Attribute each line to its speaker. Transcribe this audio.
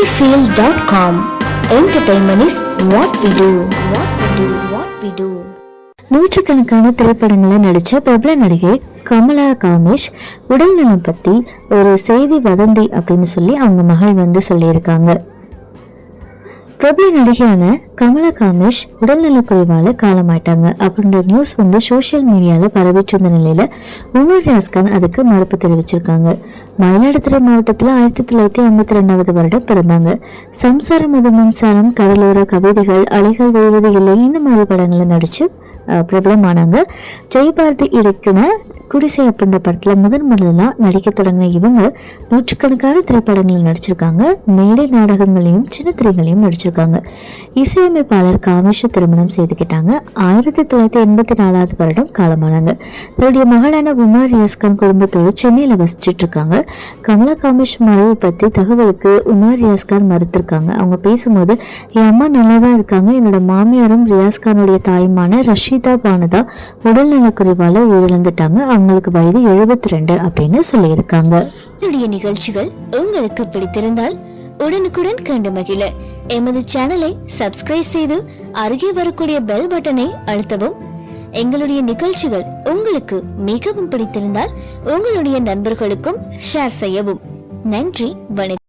Speaker 1: sunnyfield.com Entertainment is what we do. What we do. What we do.
Speaker 2: நூற்றுக்கணக்கான திரைப்படங்களில் நடித்த பிரபல நடிகை கமலா காமேஷ் உடல்நலம் பற்றி ஒரு செய்தி வதந்தி அப்படின்னு சொல்லி அவங்க மகள் வந்து சொல்லியிருக்காங்க பிரபல நடிகையான கமலா காமேஷ் உடல்நலக்குறைவால காலமாயிட்டாங்க. அப்படின்ற நியூஸ் வந்து சோசியல் மீடியாவில் பரவிட்டு இருந்த நிலையில உமர் ராஸ்கான் அதுக்கு மறுப்பு தெரிவிச்சிருக்காங்க. மயிலாடுதுறை மாவட்டத்தில் ஆயிரத்தி தொள்ளாயிரத்தி ஐம்பத்தி ரெண்டாவது வருடம் பிறந்தாங்க. சம்சாரம் அது மின்சாரம் கடலோர கவிதைகள் அலைகள் விழுவது இல்லை இந்த மாதிரி படங்களை நடிச்சு பிரபலமானாங்க. ஜெயபாரதி இயக்குன குடிசை அப்படின்ற படத்துல முதன் முதலாம் நடிக்க தொடங்கின இவங்க நூற்றுக்கணக்கான திரைப்படங்களில் நடிச்சிருக்காங்க. மேடை நாடகங்களையும் சின்ன திரைகளையும் நடிச்சிருக்காங்க. இசையமைப்பாளர் காமேஷ திருமணம் செய்துக்கிட்டாங்க. ஆயிரத்தி தொள்ளாயிரத்தி எண்பத்தி நாலாவது வருடம் காலமானாங்க. தன்னுடைய மகளான உமா ரியாஸ்கான் குடும்பத்தோடு சென்னையில் வசிச்சிட்டு இருக்காங்க கமலா காமேஷ் மறைவு பற்றி தகவலுக்கு உமா ரியாஸ்கான் மறுத்திருக்காங்க. அவங்க பேசும்போது என் அம்மா நல்லா தான் இருக்காங்க. என்னோட மாமியாரும் ரியாஸ்கானுடைய தாயுமான ரஷீத் பானுதா உடல்நலக்குறைவால உயிரிழந்துட்டாங்க. அவங்களுக்கு வயது எழுபத்தி ரெண்டு அப்படின்னு சொல்லியிருக்காங்க.
Speaker 1: என்னுடைய நிகழ்ச்சிகள் உங்களுக்கு பிடித்திருந்தால் உடனுக்குடன் கண்டு மகிழ. எமது சேனலை சப்ஸ்கிரைப் செய்து அருகே வரக்கூடிய பெல் பட்டனை அழுத்தவும். எங்களுடைய நிகழ்ச்சிகள் உங்களுக்கு மிகவும் பிடித்திருந்தால் உங்களுடைய நண்பர்களுக்கும் ஷேர் செய்யவும். நன்றி வணக்கம்.